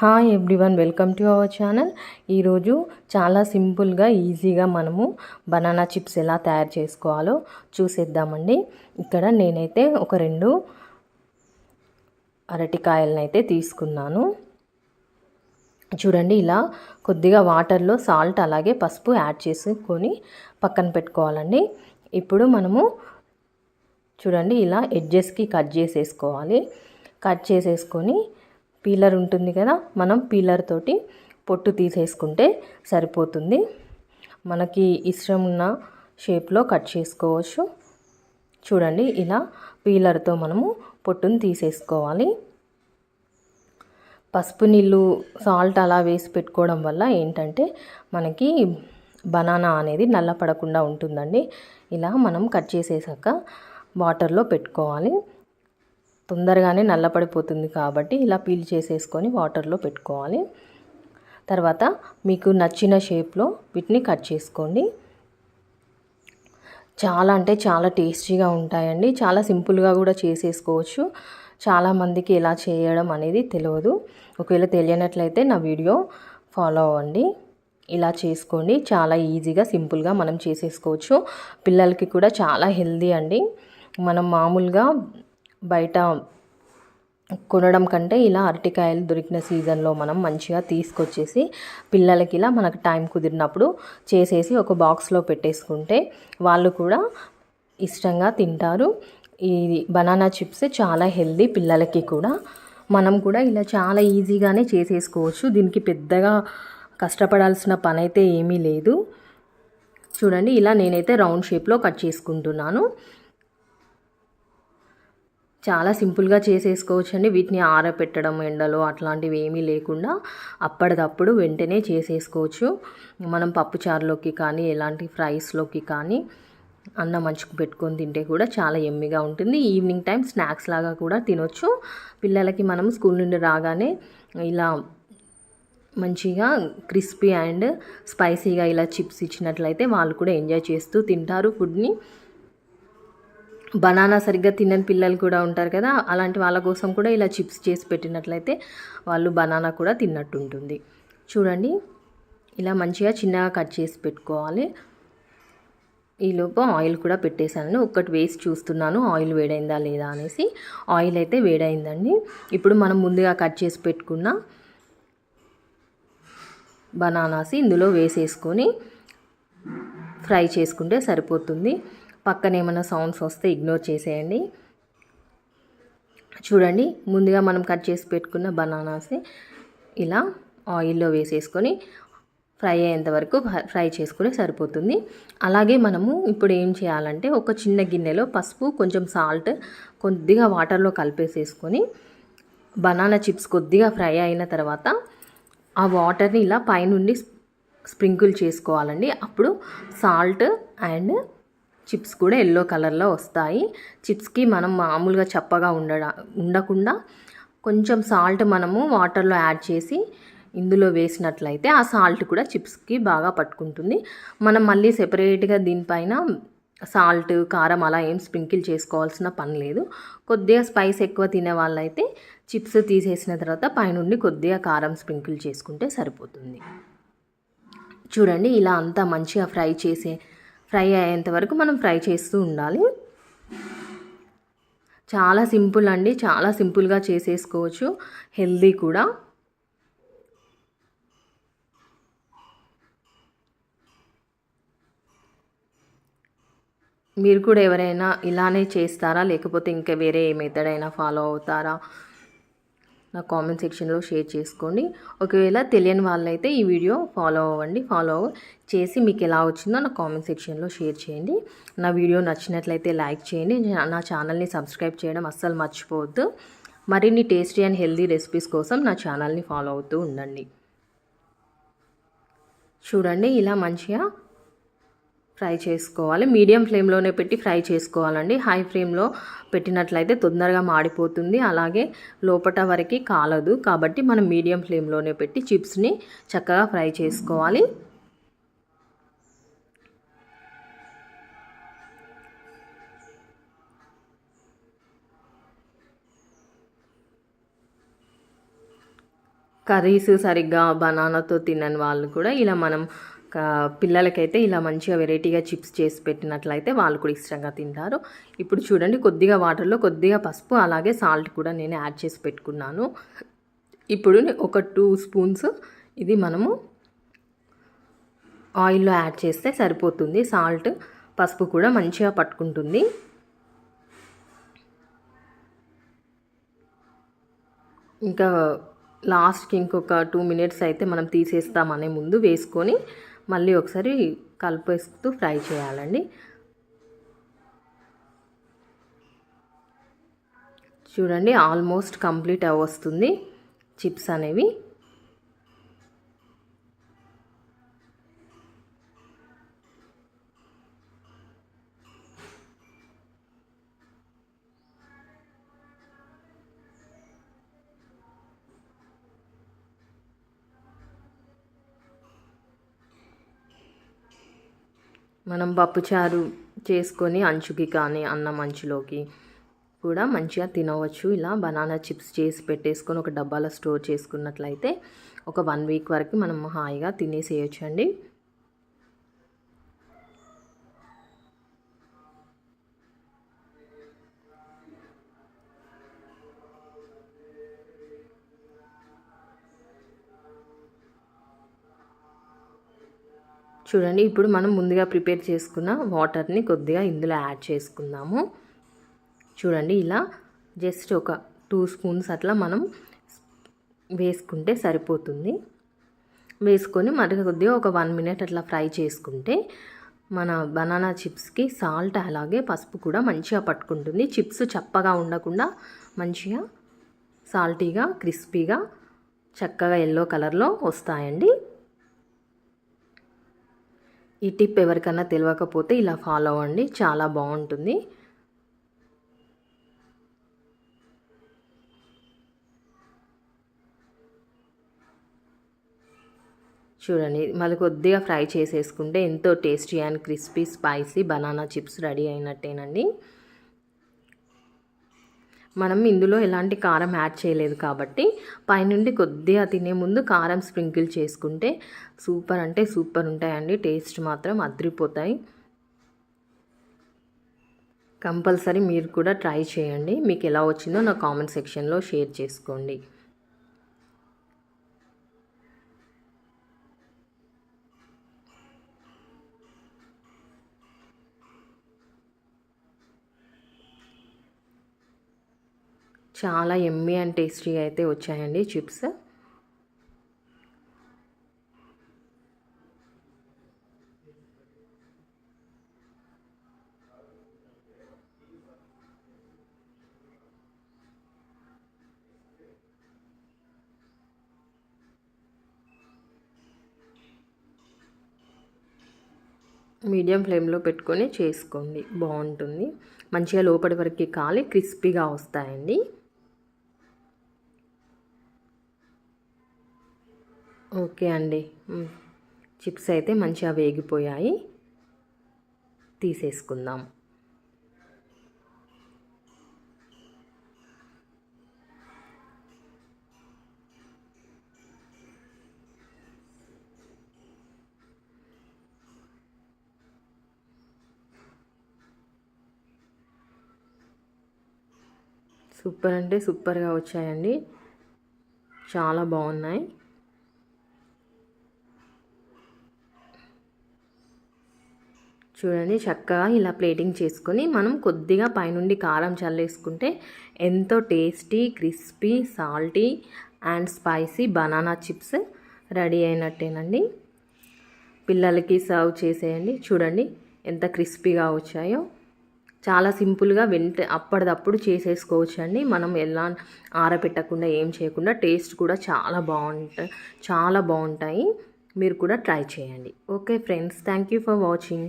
Hi everyone welcome to our channel ఈరోజు చాలా సింపుల్గా ఈజీగా మనము బనానా చిప్స్ ఎలా తయారు చేసుకోవాలో చూసేద్దామండి. ఇక్కడ నేనైతే ఒక రెండు అరటికాయలనైతే అయితే తీసుకున్నాను. చూడండి ఇలా కొద్దిగా వాటర్లో సాల్ట్ అలాగే పసుపు యాడ్ చేసుకొని పక్కన పెట్టుకోవాలండి. ఇప్పుడు మనము చూడండి ఇలా ఎడ్జెస్కి కట్ చేసేసుకోవాలి. కట్ చేసేసుకొని పీలర్ ఉంటుంది కదా మనం పీలర్ తోటి పొట్టు తీసేసుకుంటే సరిపోతుంది. మనకి ఇష్టం ఉన్న షేప్లో కట్ చేసుకోవచ్చు. చూడండి ఇలా పీలర్తో మనము పొట్టును తీసేసుకోవాలి. పసుపు నీళ్ళు సాల్ట్ అలా వేసి పెట్టుకోవడం వల్ల ఏంటంటే మనకి బనానా అనేది నల్లపడకుండా ఉంటుందండి. ఇలా మనం కట్ చేసేసాక వాటర్లో పెట్టుకోవాలి. తొందరగానే నల్లపడిపోతుంది కాబట్టి ఇలా పీల్ చేసేసుకొని వాటర్లో పెట్టుకోవాలి. తర్వాత మీకు నచ్చిన షేప్లో వీటిని కట్ చేసుకోండి. చాలా అంటే చాలా టేస్టీగా ఉంటాయండి. చాలా సింపుల్గా కూడా చేసేసుకోవచ్చు. చాలామందికి ఎలా చేయడం అనేది తెలియదు. ఒకవేళ తెలియనట్లయితే నా వీడియో ఫాలో అవ్వండి. ఇలా చేసుకోండి. చాలా ఈజీగా సింపుల్గా మనం చేసేసుకోవచ్చు. పిల్లలకి కూడా చాలా హెల్దీ అండి. మనం మామూలుగా బయట కొనడం కంటే ఇలా అరటికాయలు దొరికిన సీజన్లో మనం మంచిగా తీసుకొచ్చేసి పిల్లలకి ఇలా మనకు టైం కుదిరినప్పుడు చేసేసి ఒక బాక్స్లో పెట్టేసుకుంటే వాళ్ళు కూడా ఇష్టంగా తింటారు. ఈ బనానా చిప్స్ చాలా హెల్దీ పిల్లలకి కూడా. మనం కూడా ఇలా చాలా ఈజీగానే చేసేసుకోవచ్చు. దీనికి పెద్దగా కష్టపడాల్సిన పని అయితే ఏమీ లేదు. చూడండి ఇలా నేనైతే రౌండ్ షేప్లో కట్ చేసుకుంటున్నాను. చాలా సింపుల్గా చేసేసుకోవచ్చు అండి వీటిని ఆరబెట్టడం ఎండలో అట్లాంటివి ఏమీ లేకుండా అప్పటిదప్పుడు వెంటనే చేసేసుకోవచ్చు. మనం పప్పుచారులోకి కానీ ఎలాంటి ఫ్రైస్లోకి కానీ అన్నం మంచుకు పెట్టుకొని తింటే కూడా చాలా ఎమ్మిగా ఉంటుంది. ఈవినింగ్ టైం స్నాక్స్ లాగా కూడా తినొచ్చు. పిల్లలకి మనం స్కూల్ నుండి రాగానే ఇలా మంచిగా క్రిస్పీ అండ్ స్పైసీగా ఇలా చిప్స్ ఇచ్చినట్లయితే వాళ్ళు కూడా ఎంజాయ్ చేస్తూ తింటారు ఫుడ్ని. బనానా సరిగ్గా తినని పిల్లలు కూడా ఉంటారు కదా అలాంటి వాళ్ళ కోసం కూడా ఇలా చిప్స్ చేసి పెట్టినట్లయితే వాళ్ళు బనానా కూడా తిన్నట్టు ఉంటుంది చూడండి ఇలా మంచిగా చిన్నగా కట్ చేసి పెట్టుకోవాలి. ఈలోపు ఆయిల్ కూడా పెట్టేశాను. ఒక్కటి వేసి చూస్తున్నాను ఆయిల్ వేడైందా లేదా అనేసి. ఆయిల్ అయితే వేడైందండి. ఇప్పుడు మనం ముందుగా కట్ చేసి పెట్టుకున్న బనానాస్ ఇందులో వేసేసుకొని ఫ్రై చేసుకుంటే సరిపోతుంది. పక్కన ఏమైనా సౌండ్స్ వస్తే ఇగ్నోర్ చేసేయండి. చూడండి ముందుగా మనం కట్ చేసి పెట్టుకున్న బనానాస్ ఇలా ఆయిల్లో వేసేసుకొని ఫ్రై అయ్యేంత వరకు ఫ్రై చేసుకుని సరిపోతుంది. అలాగే మనము ఇప్పుడు ఏం చేయాలంటే ఒక చిన్న గిన్నెలో పసుపు కొంచెం సాల్ట్ కొద్దిగా వాటర్లో కలిపేసేసుకొని బనానా చిప్స్ కొద్దిగా ఫ్రై అయిన తర్వాత ఆ వాటర్ని ఇలా పైనుండి స్ప్రింకిల్ చేసుకోవాలండి. అప్పుడు సాల్ట్ అండ్ చిప్స్ కూడా ఎల్లో కలర్లో వస్తాయి. చిప్స్కి మనం మామూలుగా చప్పగా ఉండడ ఉండకుండా కొంచెం సాల్ట్ మనము వాటర్లో యాడ్ చేసి ఇందులో వేసినట్లయితే ఆ సాల్ట్ కూడా చిప్స్కి బాగా పట్టుకుంటుంది. మనం మళ్ళీ సెపరేట్గా దీనిపైన సాల్ట్ కారం అలా ఏం స్ప్రింకిల్ చేసుకోవాల్సిన పని లేదు. కొద్దిగా స్పైస్ ఎక్కువ తినే వాళ్ళైతే చిప్స్ తీసేసిన తర్వాత పైనుండి కొద్దిగా కారం స్ప్రింకిల్ చేసుకుంటే సరిపోతుంది. చూడండి ఇలా అంతా మంచిగా ఫ్రై చేసే ఫ్రై అయ్యేంత వరకు మనం ఫ్రై చేస్తూ ఉండాలి. చాలా సింపుల్ అండి. చాలా సింపుల్గా చేసేసుకోవచ్చు. హెల్దీ కూడా. మీరు కూడా ఎవరైనా ఇలానే చేస్తారా? లేకపోతే ఇంకా వేరే ఏ మెథడ్ అయినా ఫాలో అవుతారా? నా కామెంట్ సెక్షన్లో షేర్ చేసుకోండి. ఒకవేళ తెలియని వాళ్ళైతే ఈ వీడియో ఫాలో అవ్వండి. ఫాలో చేసి మీకు ఎలా వచ్చిందో నా కామెంట్ సెక్షన్లో షేర్ చేయండి. నా వీడియో నచ్చినట్లయితే లైక్ చేయండి. నా ఛానల్ని సబ్స్క్రైబ్ చేయడం అస్సలు మర్చిపోవద్దు. మరిన్ని టేస్టీ అండ్ హెల్దీ రెసిపీస్ కోసం నా ఛానల్ని ఫాలో అవుతూ ఉండండి. చూడండి ఇలా మంచిగా ఫ్రై చేసుకోవాలి. మీడియం ఫ్లేమ్లోనే పెట్టి ఫ్రై చేసుకోవాలండి. హై ఫ్లేమ్లో పెట్టినట్లయితే తొందరగా మాడిపోతుంది. అలాగే లోపట వరకు కాలదు. కాబట్టి మనం మీడియం ఫ్లేమ్లోనే పెట్టి చిప్స్ని చక్కగా ఫ్రై చేసుకోవాలి. కర్రీస్ సరిగ్గా బనానాతో తినని వాళ్ళు కూడా ఇలా మనం పిల్లలకైతే ఇలా మంచిగా వెరైటీగా చిప్స్ చేసి పెట్టినట్లయితే వాళ్ళు కూడా ఇష్టంగా తింటారు. ఇప్పుడు చూడండి కొద్దిగా వాటర్లో కొద్దిగా పసుపు అలాగే సాల్ట్ కూడా నేను యాడ్ చేసి పెట్టుకున్నాను. ఇప్పుడు ఒక టూ స్పూన్స్ ఇది మనము ఆయిల్లో యాడ్ చేస్తే సరిపోతుంది. సాల్ట్ పసుపు కూడా మంచిగా పట్టుకుంటుంది. ఇంకా లాస్ట్కి ఇంకొక టూ మినిట్స్ అయితే మనం తీసేస్తామనే ముందు వేసుకొని మళ్ళీ ఒకసారి కలిపేస్తూ ఫ్రై చేయాలండి. చూడండి ఆల్మోస్ట్ కంప్లీట్ వస్తుంది చిప్స్ అనేవి. మనం పప్పుచారు చేసుకొని అంచుకి కానీ అన్నం అంచులోకి కూడా మంచిగా తినవచ్చు. ఇలా బనానా చిప్స్ చేసి పెట్టేసుకొని ఒక డబ్బాలో స్టోర్ చేసుకున్నట్లయితే ఒక వన్ వీక్ వరకు మనం హాయిగా తినేసేయచ్చు అండి చూడండి ఇప్పుడు మనం ముందుగా ప్రిపేర్ చేసుకున్న వాటర్ని కొద్దిగా ఇందులో యాడ్ చేసుకుందాము. చూడండి ఇలా జస్ట్ ఒక టూ స్పూన్స్ అట్లా మనం వేసుకుంటే సరిపోతుంది. వేసుకొని మరి కొద్దిగా ఒక వన్ మినిట్ అట్లా ఫ్రై చేసుకుంటే మన బనానా చిప్స్కి సాల్ట్ అలాగే పసుపు కూడా మంచిగా పట్టుకుంటుంది. చిప్స్ చప్పగా ఉండకుండా మంచిగా సాల్టీగా క్రిస్పీగా చక్కగా ఎల్లో కలర్లో వస్తాయండి. ఈ టిప్ ఎవరికన్నా తెలియకపోతే ఇలా ఫాలో అవ్వండి. చాలా బాగుంటుంది. చూడండి మళ్ళీ కొద్దిగా ఫ్రై చేసేసుకుంటే ఎంతో tasty and crispy spicy banana chips ready అయినట్టేనండి. మనం ఇందులో ఎలాంటి కారం యాడ్ చేయలేదు కాబట్టి పైనుండి కొద్దిగా తినే ముందు కారం స్ప్రింకిల్ చేసుకుంటే సూపర్ అంటే సూపర్ ఉంటాయండి. టేస్ట్ మాత్రం అదిరిపోతాయి. కంపల్సరీ మీరు కూడా ట్రై చేయండి. మీకు ఎలా వచ్చిందో నా కామెంట్ సెక్షన్లో షేర్ చేసుకోండి. చాలా ఎమ్మీ అండ్ టేస్టీ అయితే వచ్చాయండి చిప్స్. మీడియం ఫ్లేమ్లో పెట్టుకొని చేసుకోండి. బాగుంటుంది. మంచిగా లోపలి వరకు కాలి క్రిస్పీగా వస్తాయండి. ఓకే అండి. చిప్స్ అయితే మంచిగా వేగిపోయాయి. తీసేసుకుందాం. సూపర్ అంటే సూపర్గా వచ్చాయండి. చాలా బాగున్నాయి. చూడండి చక్కగా ఇలా ప్లేటింగ్ చేసుకొని మనం కొద్దిగా పైనుండి కారం చల్లేసుకుంటే ఎంతో tasty crispy salty and spicy banana chips ready అయినట్టేనండి. పిల్లలకి సర్వ్ చేసేయండి. చూడండి ఎంత క్రిస్పీగా వచ్చాయో. చాలా సింపుల్గా వెంట అప్పటిదప్పుడు చేసేసుకోవచ్చు అండి మనం ఎలా ఆరబెట్టకుండా ఏం చేయకుండా టేస్ట్ కూడా చాలా బాగుంటాయి చాలా బాగుంటాయి. మీరు కూడా ట్రై చేయండి. Okay friends thank you for watching.